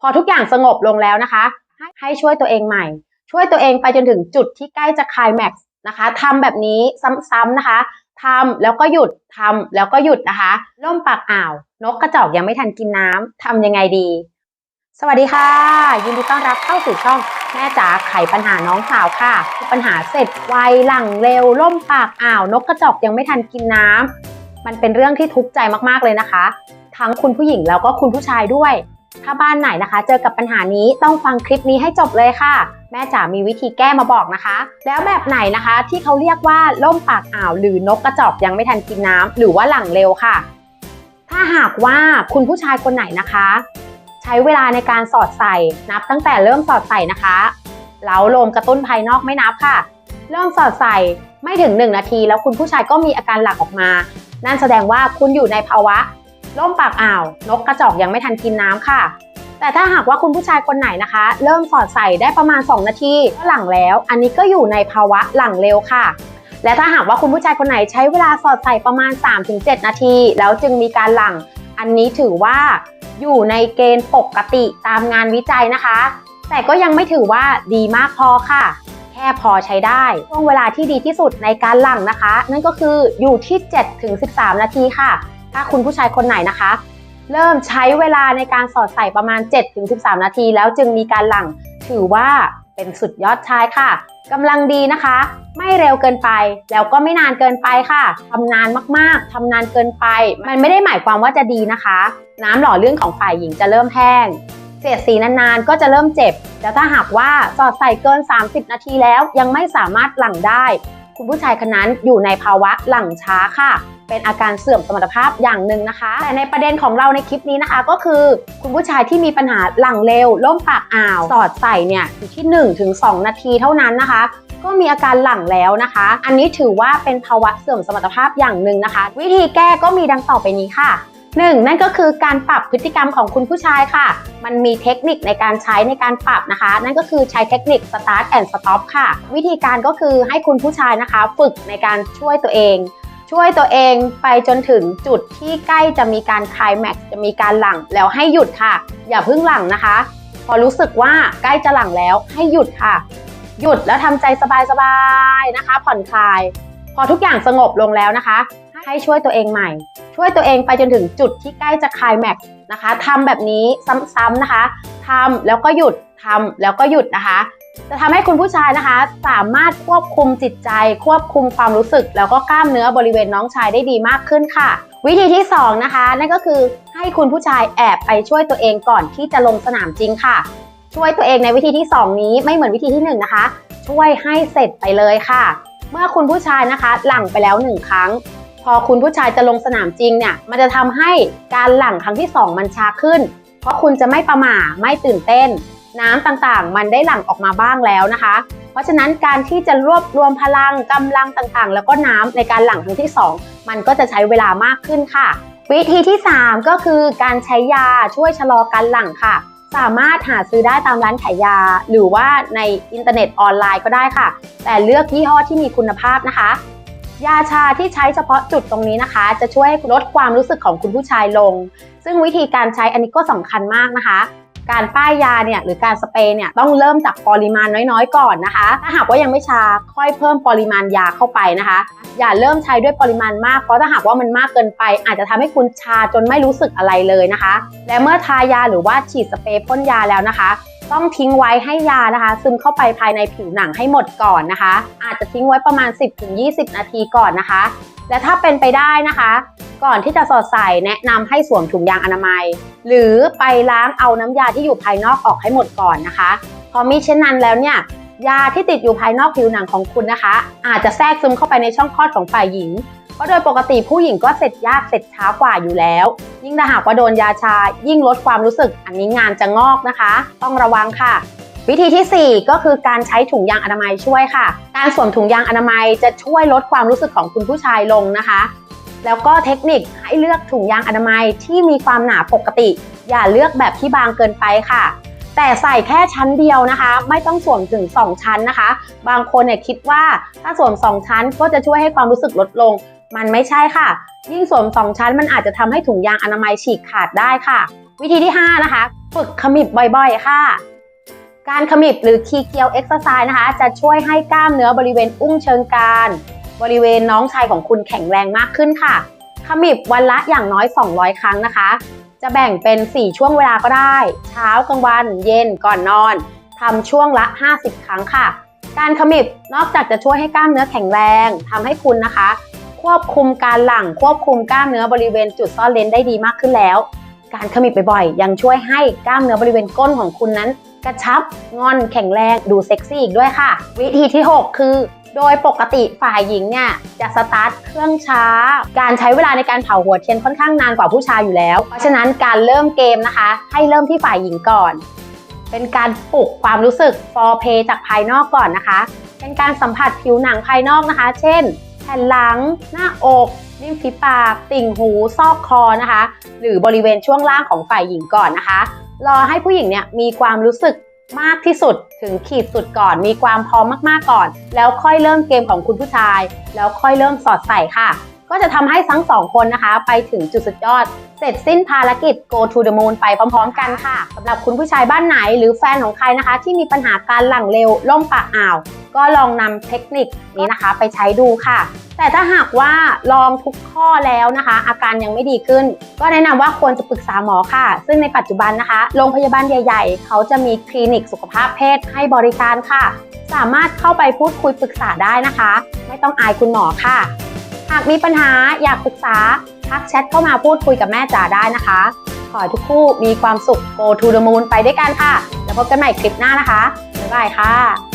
พอทุกอย่างสงบลงแล้วนะคะให้ให้ช่วยตัวเองใหม่ ช่วยตัวเองไปจนถึงจุดที่ใกล้จะคลายแม็กซ์นะคะทำแบบนี้ซ้ำๆนะคะทำแล้วก็หยุดทำแล้วก็หยุดนะคะ ล่มปากอ่าว นกกระจอกยังไม่ทันกินน้ำทำยังไงดี สวัสดีค่ะ ยินดีต้อนรับเข้าสู่ช่องแม่จ๋าไขปัญหาน้องสาวค่ะ ปัญหาเสร็จไวหลังเร็ว ล่มปากอ่าว นกกระจอกยังไม่ทันกินน้ำมันเป็นเรื่องที่ทุกข์ใจมากๆเลยนะคะ ทั้งคุณผู้หญิงแล้วก็คุณผู้ชายด้วย ถ้าบ้านไหนนะคะ เจอกับปัญหานี้ต้องฟังคลิปนี้ให้จบเลยค่ะ แม่จ๋ามีวิธีแก้มาบอกนะคะ แล้วแบบไหนนะคะ ที่เขาเรียกว่าล่มปากอ่าว หรือนกกระจอกยังไม่ทันกินน้ำหรือว่าหลังเร็วค่ะ ถ้าหากว่าคุณผู้ชายคนไหนนะคะ ใช้เวลาในการสอดใส่นับตั้งแต่เริ่มสอดใส่นะคะเล้าลมกระตุ้นภายนอกไม่นับค่ะ เริ่มสอดใส่ไม่ถึง 1 นาที แล้วคุณผู้ชายก็มีอาการหลักออกมา นั่นแสดงว่าคุณอยู่ในภาวะ ล่มปากอ่าว นกกระจอกยังไม่ทันกินน้ำค่ะ แต่ถ้าหากว่าคุณผู้ชายคนไหนนะคะ เริ่มสอดใส่ได้ประมาณ 2 นาทีก็หลังแล้ว อันนี้ก็อยู่ในภาวะหลังเร็วค่ะ และถ้าหากว่าคุณผู้ชายคนไหนใช้เวลาสอดใส่ประมาณ 3-7 นาที แล้วจึงมีการหลัง อันนี้ถือว่าอยู่ในเกณฑ์ปกติตามงานวิจัยนะคะ แต่ก็ยังไม่ถือว่าดีมากพอค่ะ แค่พอใช้ได้ช่วงเวลาที่ดีที่สุดในการหลังนะคะ นั่นก็คืออยู่ที่ 7-13 นาทีค่ะ ถ้าคุณผู้ชายคนไหนนะคะ เริ่มใช้เวลาในการสอดใส่ประมาณ 7-13 นาที แล้วจึงมีการหลั่งถือว่าเป็นสุดยอดชายค่ะกำลังดีนะคะ ไม่เร็วเกินไป แล้วก็ไม่นานเกินไปค่ะทำนานมากๆทำนานเกินไป มันไม่ได้หมายความว่าจะดีนะคะ น้ำหล่อเลื่อนของฝ่ายหญิงจะเริ่มแห้งเสียดสีนานๆ ก็จะเริ่มเจ็บ แล้วถ้าหากว่าสอดใส่เกิน 30 นาทีแล้วยังไม่สามารถหลั่งได้ คุณผู้ชายคนนั้นอยู่ในภาวะหลังช้าค่ะ เป็นอาการเสื่อมสมรรถภาพอย่างหนึ่งนะคะ แต่ในประเด็นของเราในคลิปนี้นะคะ ก็คือคุณผู้ชายที่มีปัญหาหลังเร็วล่มปากอ่าวสอดใส่เนี่ยอยู่ที่1ถึง2นาทีเท่านั้นนะคะก็มีอาการหลังแล้วนะคะ อันนี้ถือว่าเป็นภาวะเสื่อมสมรรถภาพอย่างหนึ่งนะคะ วิธีแก้ก็มีดังต่อไปนี้ค่ะ หนึ่งนั่นก็คือการปรับพฤติกรรมของคุณผู้ชายค่ะ มันมีเทคนิคในการใช้ในการปรับนะคะ นั่นก็คือใช้เทคนิค start and stop ค่ะ วิธีการก็คือให้คุณผู้ชายนะคะ ฝึกในการช่วยตัวเอง ช่วยตัวเองไปจนถึงจุดที่ใกล้จะมีการคลายแม็กซ์จะมีการหลังแล้วให้หยุดค่ะ อย่าเพิ่งหลังนะคะ พอรู้สึกว่าใกล้จะหลังแล้วให้หยุดค่ะ หยุดแล้วทำใจสบายๆนะคะ ผ่อนคลาย พอทุกอย่างสงบลงแล้วนะคะ ให้ช่วยตัวเองใหม่ ช่วยตัวเองไปจนถึงจุดที่ใกล้จะคลายแม็กซ์นะคะทำแบบนี้ซ้ำๆนะคะทำแล้วก็หยุดทำแล้วก็หยุดนะคะจะทำให้คุณผู้ชายนะคะ สามารถควบคุมจิตใจ ควบคุมความรู้สึก แล้วก็กล้ามเนื้อบริเวณน้องชายได้ดีมากขึ้นค่ะ วิธีที่สองนะคะ นั่นก็คือให้คุณผู้ชายแอบไปช่วยตัวเองก่อนที่จะลงสนามจริงค่ะ ช่วยตัวเองในวิธีที่ 2 นี้ไม่เหมือนวิธีที่ 1 นะคะ ช่วยให้เสร็จไปเลยค่ะ เมื่อคุณผู้ชายนะคะ หลั่งไปแล้ว 1 ครั้ง พอคุณผู้ชายจะลงสนามจริงเนี่ย มันจะทำให้การหลั่งครั้งที่ 2 มันช้าขึ้น เพราะคุณจะไม่ประหม่าไม่ตื่นเต้น น้ำต่างๆ มันได้หลั่งออกมาบ้างแล้วนะคะ เพราะฉะนั้นการที่จะรวบรวมพลังกำลังต่างๆ แล้วก็น้ำในการหลั่งครั้งที่ 2 มันก็จะใช้เวลามากขึ้นค่ะ วิธีที่ 3 ก็คือการใช้ยาช่วยชะลอการหลั่งค่ะสามารถหาซื้อได้ตามร้านขายยา หรือว่าในอินเทอร์เน็ตออนไลน์ก็ได้ค่ะ แต่เลือกยี่ห้อที่มีคุณภาพนะคะ ยาชาที่ใช้เฉพาะจุดตรงนี้นะคะ จะช่วยให้ลดความรู้สึกของคุณผู้ชายลง ซึ่งวิธีการใช้อันนี้ก็สำคัญมากนะคะ การป้ายยาเนี่ยหรือการสเปรย์เนี่ยต้องเริ่มจากปริมาณน้อยๆ ก่อนนะคะ ถ้าหากว่ายังไม่ชาค่อยเพิ่มปริมาณยาเข้าไปนะคะ อย่าเริ่มใช้ด้วยปริมาณมากเพราะถ้าหากว่ามันมากเกินไป อาจจะทำให้คุณชาจนไม่รู้สึกอะไรเลยนะคะ และเมื่อทายาหรือว่าฉีดสเปรย์พ่นยาแล้วนะคะ ต้องทิ้งไว้ให้ยานะคะ ซึมเข้าไปภายในผิวหนังให้หมดก่อนนะคะ อาจจะทิ้งไว้ประมาณ 10-20 นาทีก่อนนะคะ และถ้าเป็นไปได้นะคะ ก่อนที่จะสอดใส่แนะนำให้สวมถุงยางอนามัย หรือไปล้างเอาน้ำยาที่อยู่ภายนอกออกให้หมดก่อนนะคะพอมิเช่นนั้นแล้วเนี่ยยาที่ติดอยู่ภายนอกผิวหนังของคุณนะคะ อาจจะแทรกซึมเข้าไปในช่องคลอดของฝ่ายหญิง ราะโดยปกติผู้หญิงก็เสร็จยากเสร็จช้ากว่าอยู่แล้ว ยิ่งถ้าหากว่าโดนยาชา ยิ่งลดความรู้สึก อันนี้งานจะงอกนะคะ ต้องระวังค่ะ วิธีที่ 4 ก็คือการใช้ถุงยางอนามัยช่วยค่ะ การสวมถุงยางอนามัยจะช่วยลดความรู้สึกของคุณผู้ชายลงนะคะ แล้วก็เทคนิคให้เลือกถุงยางอนามัยที่มีความหนาปกติ อย่าเลือกแบบที่บางเกินไปค่ะ แต่ใส่แค่ชั้นเดียวนะคะ ไม่ต้องสวมถึง 2 ชั้นนะคะ บางคนเนี่ยคิดว่าถ้าสวม 2 ชั้นก็จะช่วยให้ความรู้สึกลดลง มันไม่ใช่ค่ะ ยิ่งสวม 2 ชั้นมันอาจจะทำให้ถุงยางอนามัยฉีกขาดได้ค่ะ วิธีที่ 5 นะคะ ฝึกขมิบบ่อยๆ ค่ะการขมิบหรือคีเกียวเอ็กซ์ไซส์นะคะ จะช่วยให้กล้ามเนื้อบริเวณอุ้งเชิงกรานบริเวณน้องชายของคุณแข็งแรงมากขึ้นค่ะ ขมิบวันละอย่างน้อย 200 ครั้งนะคะ จะแบ่งเป็น 4 ช่วงเวลาก็ได้ เช้ากลางวัน เย็นก่อนนอนทำช่วงละ 50 ครั้งค่ะ การขมิบนอกจากจะช่วยให้กล้ามเนื้อแข็งแรงทำให้คุณนะคะ ควบคุมการหลั่งควบคุมกล้ามเนื้อบริเวณจุดซ่อนเลนได้ดีมากขึ้นแล้ว การขมิบบ่อยๆยังช่วยให้กล้ามเนื้อบริเวณก้นของคุณนั้น กระชับงอนแข็งแรงดูเซ็กซี่อีกด้วยค่ะ วิธีที่ 6 คือ โดยปกติฝ่ายหญิงเนี่ยจะสตาร์ทเครื่องช้า การใช้เวลาในการเผาหัวเทียนค่อนข้างนานกว่าผู้ชายอยู่แล้ว เพราะฉะนั้นการเริ่มเกมนะคะ ให้เริ่มที่ฝ่ายหญิงก่อน เป็นการปลุกความรู้สึก for play จากภายนอกก่อนนะคะ เป็นการสัมผัสผิวหนังภายนอกนะคะ เช่น แผ่นหลัง หน้าอกริมฝีปาก ติ่งหู ซอกคอนะคะ หรือบริเวณช่วงล่างของฝ่ายหญิงก่อนนะคะ รอให้ผู้หญิงเนี่ยมีความรู้สึก มากที่สุดถึงขีดสุดก่อน มีความพร้อมมากๆก่อน แล้วค่อยเริ่มเกมของคุณผู้ชาย แล้วค่อยเริ่มสอดใส่ค่ะ ก็จะทำให้ทั้งสองคนนะคะ ไปถึงจุดสุดยอด เสร็จสิ้นภารกิจ go to the moon ไปพร้อมๆ กันค่ะสำหรับคุณผู้ชายบ้านไหน หรือแฟนของใครนะคะ ที่มีปัญหาการหลั่งเร็วล่มปากอ่าว ก็ลองนำเทคนิคนี้นะคะ ไปใช้ดูค่ะ แต่ถ้าหากว่าลองทุกข้อแล้วนะคะ อาการยังไม่ดีขึ้น ก็แนะนำว่าควรจะปรึกษาหมอค่ะ ซึ่งในปัจจุบันนะคะโรงพยาบาลใหญ่ ๆ เขาจะมีคลินิกสุขภาพเพศให้บริการค่ะ สามารถเข้าไปพูดคุยปรึกษาได้นะคะ ไม่ต้องอายคุณหมอค่ะ หากมีปัญหาอยากปรึกษาทักแชทเข้ามาพูดคุยกับแม่จ๋าได้นะคะขอให้ทุกคู่มีความสุข go to the moon ไปด้วยกันค่ะ แล้วพบกันใหม่คลิปหน้านะคะ บ๊ายบายค่ะ